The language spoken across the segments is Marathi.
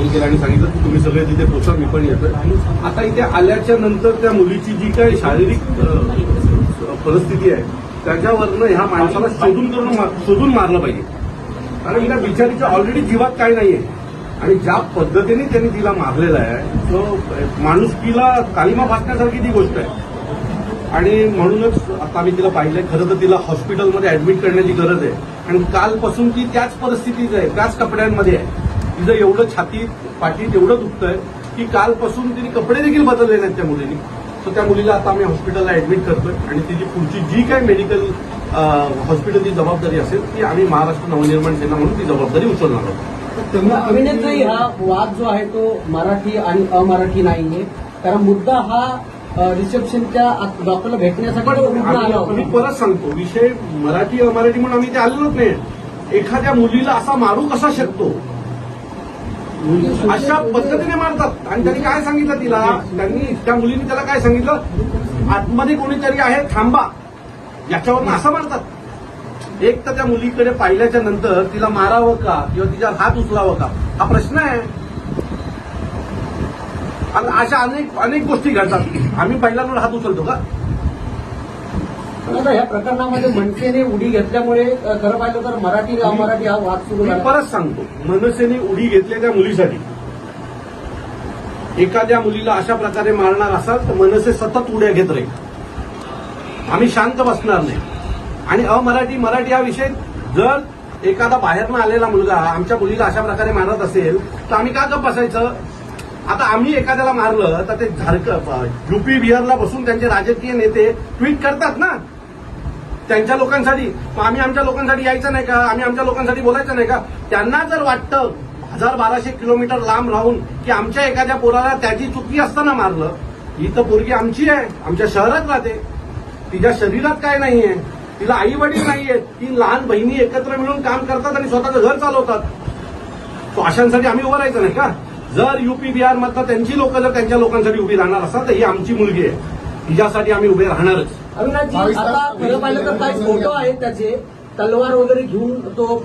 फोन केला आणि सांगितलं की तुम्ही सगळे तिथे पोचा मी पण येतोय. आता इथे आल्याच्यानंतर त्या मुलीची जी काही शारीरिक परिस्थिती आहे त्याच्यावरनं ह्या माणसाला शोधून करून शोधून मारलं पाहिजे. कारण या बिचारीच्या ऑलरेडी जीवात काय नाहीये. आणि ज्या पद्धतीने त्यांनी तिला मारलेला आहे तो माणुसकीला कालिमा फासण्यासारखी ती गोष्ट आहे. आणि म्हणूनच आता आम्ही तिला पाहिलंय खरं तर तिला हॉस्पिटलमध्ये ऍडमिट करण्याची गरज आहे. आणि कालपासून ती त्याच परिस्थितीत आहे त्याच कपड्यांमध्ये आहे. तिचं एवढं छातीत पाठीत एवढं दुखतंय की कालपासून तिने कपडे देखील बदलले नाहीत त्या मुलीने. तर त्या मुलीला आता आम्ही हॉस्पिटलला ऍडमिट करतोय आणि तिची पुढची जी काही मेडिकल हॉस्पिटलची जबाबदारी असेल ती आम्ही महाराष्ट्र नवनिर्माण सेना म्हणून ती जबाबदारी उचलणार आहोत. अभिनेत्री हा वाद जो आहे तो मराठी आणि अमराठी नाहीये. कारण मुद्दा हा रिसेप्शनच्या डॉक्टरला भेटण्यासाठी मी परत सांगतो विषय मराठी अमराठी म्हणून आम्ही ते आलेलोच नाही एखाद्या मुलीला असा मारू कसा शकतो? अशा पद्धतीने मारतात. आणि त्यांनी काय सांगितलं तिला? त्यांनी त्या मुलीने त्याला काय सांगितलं? आतमध्ये कोणीतरी आहे थांबा. याच्यावरनं असं मारतात. एक तर त्या मुलीकडे पाहिल्याच्या नंतर तिला मारावं का? किंवा तिचा हात उचलावं का? हा प्रश्न आहे. आणि अशा अनेक अनेक गोष्टी घडतात. आम्ही पहिल्यांदा हात उचलतो का? आता ह्या प्रकरणामध्ये मनसेने उडी घेतल्यामुळे खरं पाहिलं तर मराठी अमराठी हा वाद सुरू मी झाला. परत सांगतो मनसेने उडी घेतलेल्या मुलीसाठी. एखाद्या मुलीला अशा प्रकारे मारणार असाल तर मनसे सतत उड्या घेत राहील. आम्ही शांत बसणार नाही. आणि अमराठी मराठी हा विषय जर एखादा बाहेरनं आलेला मुलगा आमच्या मुलीला अशा प्रकारे मारत असेल तर आम्ही का गप बसायचं? आता आम्ही एखाद्याला मारलं तर ते झारखंड युपी बिहारला बसून त्यांचे राजकीय नेते ट्विट करतात ना? त्यांच्या लोकांसाठी आम्ही आमच्या लोकांसाठी यायचं नाही का? आम्ही आमच्या लोकांसाठी बोलायचं नाही का? त्यांना जर वाटतं हजार बाराशे किलोमीटर लांब राहून की आमच्या एखाद्या पोराला त्याची चुकी असताना मारलं ही तर पोरगी आमची आहे आमच्या शहरात राहते. तिच्या शरीरात काय नाहीये तिला आई वडील नाहीयेत ती लहान बहिणी एकत्र मिळून काम करतात आणि स्वतःचं घर चालवतात. तो अशांसाठी आम्ही उभं राहायचं नाही का? जर युपी बिहार मधनं त्यांची लोक जर त्यांच्या लोकांसाठी उभी राहणार असाल तर ही आमची मुलगी आहे. तिच्यासाठी आम्ही उभे राहणारच. अविनाशजी आता खरं पाहिलं तर काही फोटो आहेत त्याचे? तलवार वगैरे घेऊन तो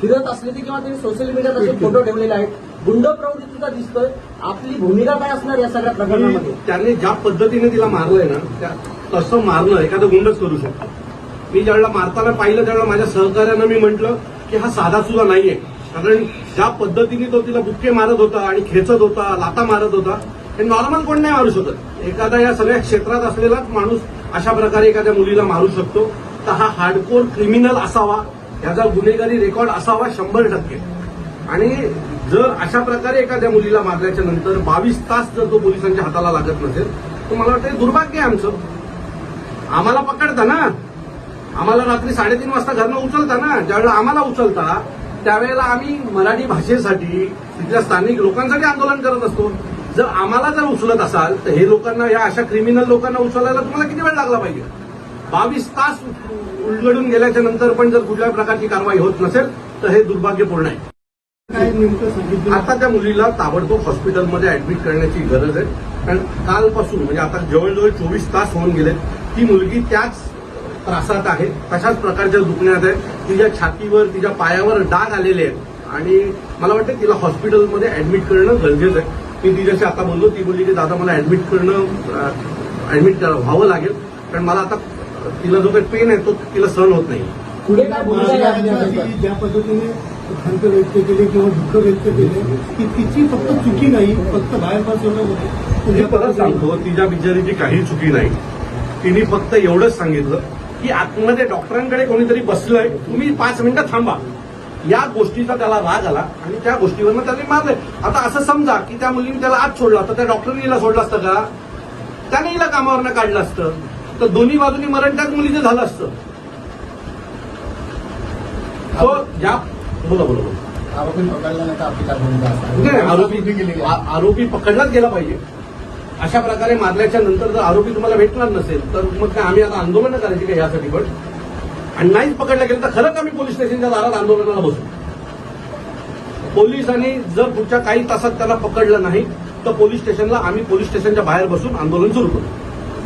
फिरत असलेले किंवा त्यांनी सोशल मीडियात असे फोटो ठेवलेले आहेत. गुंड प्रवृत्ती सुद्धा दिसतोय. आपली भूमिका काय असणार या सगळ्या प्रकरणामध्ये? त्याने ज्या पद्धतीने तिला मारलंय ना त्या तसं मारणं एखादं गुंडच करू शकतो. मी ज्यावेळेला मारताना पाहिलं त्यावेळेला माझ्या सहकार्यानं मी म्हटलं की हा साधा सुद्धा नाहीये. कारण ज्या पद्धतीने तो तिला बुक्के मारत होता आणि खेचत होता लाता मारत होता हे नॉर्मल कोण नाही मारू शकत. एखादा या सगळ्या क्षेत्रात असलेलाच माणूस अशा प्रकारे एखाद्या मुलीला मारू शकतो. तर हा हार्डकोर क्रिमिनल असावा याचा गुन्हेगारी रेकॉर्ड असावा शंभर टक्के. आणि जर अशा प्रकारे एखाद्या मुलीला मारल्याच्या नंतर बावीस तास जर तो पोलिसांच्या हाताला लागत नसेल तर मला वाटतं दुर्भाग्य आहे आमचं. आम्हाला पकडता ना. आम्हाला रात्री साडेतीन वाजता घरनं उचलता ना. ज्यावेळेला आम्हाला उचलता त्यावेळेला आम्ही मराठी भाषेसाठी तिथल्या स्थानिक लोकांसाठी आंदोलन करत असतो. जर आम्हाला जर उचलत असाल तर हे लोकांना या अशा क्रिमिनल लोकांना उचलायला तुम्हाला किती वेळ लागला पाहिजे? बावीस तास उलगडून गेल्याच्यानंतर पण जर कुठल्याही प्रकारची कारवाई होत नसेल तर हे दुर्भाग्यपूर्ण आहे. आता त्या मुलीला ताबडतोब हॉस्पिटलमध्ये ऍडमिट करण्याची गरज आहे. कारण कालपासून म्हणजे आता जवळजवळ चोवीस तास होऊन गेले ती मुलगी त्याच त्रासात आहे तशाच प्रकारच्या दुखण्यात आहे. तिच्या छातीवर तिच्या पायावर डाग आलेले आहेत. आणि मला वाटतं तिला हॉस्पिटलमध्ये ऍडमिट करणं गरजेचं आहे. मी तिच्याशी आता बोललो ती बोलली की दादा मला ऍडमिट करणं ऍडमिट व्हावं लागेल कारण मला आता तिला जो काही पेन आहे तो तिला सहन होत नाही. पुढे ज्या पद्धतीने खंत व्यक्त केली किंवा दुःख व्यक्त केले की तिची फक्त चुकी नाही फक्त बाहेर पास एवढं परत सांगतो तिच्या बिचारीची काही चुकी नाही. तिने फक्त एवढंच सांगितलं की आतमध्ये डॉक्टरांकडे कोणीतरी बसलंय तुम्ही पाच मिनिटं थांबा. या गोष्टीचा त्याला राग आला आणि त्या गोष्टीवरनं त्याने मारलंय आता असं समजा की त्या मुलीने त्याला आत सोडला. तर त्या डॉक्टरने हिला सोडलं असतं का? त्याने हिला कामावरनं काढलं असतं. तर दोन्ही बाजूनी मरण त्याच मुलीचं झालं असतं. तो ज्या बोला बोला बोला. आरोपी पकडल्यानंतर आपली काय भूमिका असणार? नाही, आरोपी आ- आरोपी पकडलाच गेला पाहिजे. अशा प्रकारे मारल्याच्या नंतर जर आरोपी तुम्हाला भेटणार नसेल तर मग काय आम्ही आता आंदोलन करायची का यासाठी पण? आणि नाहीच पकडलं गेलं तर खरंच आम्ही पोलीस स्टेशनच्या दारात आंदोलनाला बसू? पोलिसांनी जर पुढच्या काही तासात त्याला पकडलं नाही तर पोलीस स्टेशनला आम्ही पोलीस स्टेशनच्या बाहेर बसून आंदोलन सुरू करू.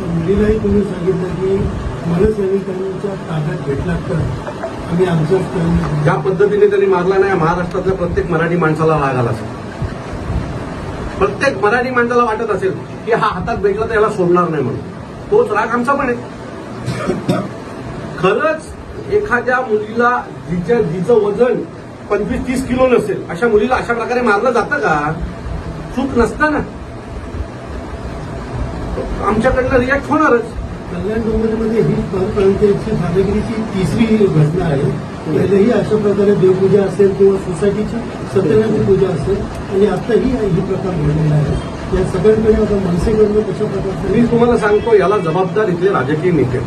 मुलीलाही तुम्ही सांगितलं की मनसैनिकांच्या ताब्यात भेटला तर आम्ही आमचं ज्या पद्धतीने त्यांनी मारला नाही महाराष्ट्रातल्या प्रत्येक मराठी माणसाला राग आला असेल. प्रत्येक मराठी माणसाला वाटत असेल की हा हातात भेटला तर याला सोडणार नाही म्हणून. तोच राग आमचा पण आहे. खरंच एखाद्या मुलीला जिच्या जिचं वजन पंचवीस तीस किलो नसेल अशा मुलीला अशा प्रकारे मारलं जातं का? चूक नसतं ना आमच्याकडनं रिॲक्ट होणारच. कल्याण डोंगरीमध्ये ही परप्रांतीयची भागगिरीची तिसरी घटना आहे. पहिलेही अशा प्रकारे देवपूजा असेल किंवा सोसायटीची सत्यनारायण पूजा असेल आणि आताही ही प्रकार घडलेला आहे. या सगळ्यांकडे आता मनसेकडनं कशा प्रकारचं मी तुम्हाला सांगतो याला जबाबदार इथले राजकीय नेते.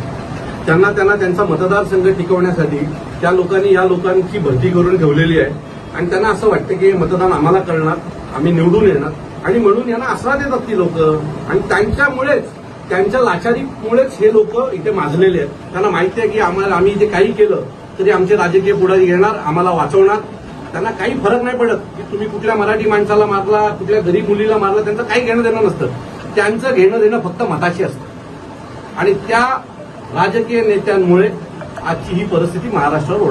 त्यांना त्यांना त्यांचा मतदारसंघ टिकवण्यासाठी त्या लोकांनी या लोकांची भरती करून ठेवलेली आहे. आणि त्यांना असं वाटतं की हे मतदान आम्हाला करणार आम्ही निवडून येणार. आणि म्हणून यांना आसरा देतात ती लोक. आणि त्यांच्यामुळेच त्यांच्या लाचारीमुळेच हे लोक इथे माजलेले आहेत. त्यांना माहिती आहे की आम्हाला आम्ही इथे काही केलं तरी आमचे राजकीय पुढारी येणार आम्हाला वाचवणार. त्यांना काही फरक नाही पडत की तुम्ही कुठल्या मराठी माणसाला मारला कुठल्या गरीब मुलीला मारला त्यांचं काही घेणं देणं नसतं. त्यांचं घेणं देणं फक्त मताशी असतं. आणि त्या राजकीय नेत्यांमुळे आजची ही परिस्थिती महाराष्ट्रावर